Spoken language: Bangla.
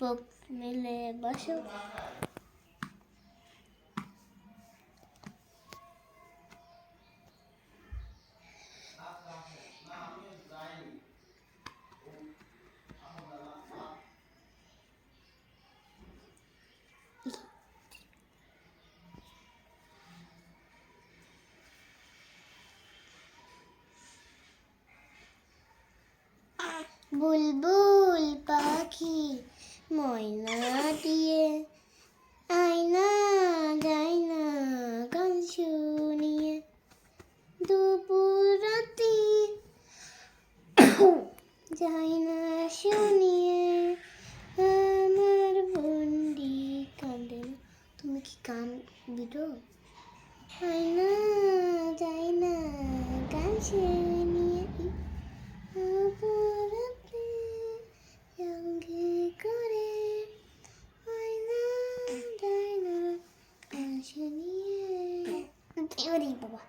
Bob Marley başladı. বুলবুল পাখি ময়না দিয়ে আয়না যায় না গান শুনিয়ে দুপুর রাতি যায় না শুনিয়ে আমার বন্দি কাঁদে। না তুমি কি কান বিরো আয়না যায় না গান শুনিয়ে যায় না গান শুনিয়ে ওরে বাবা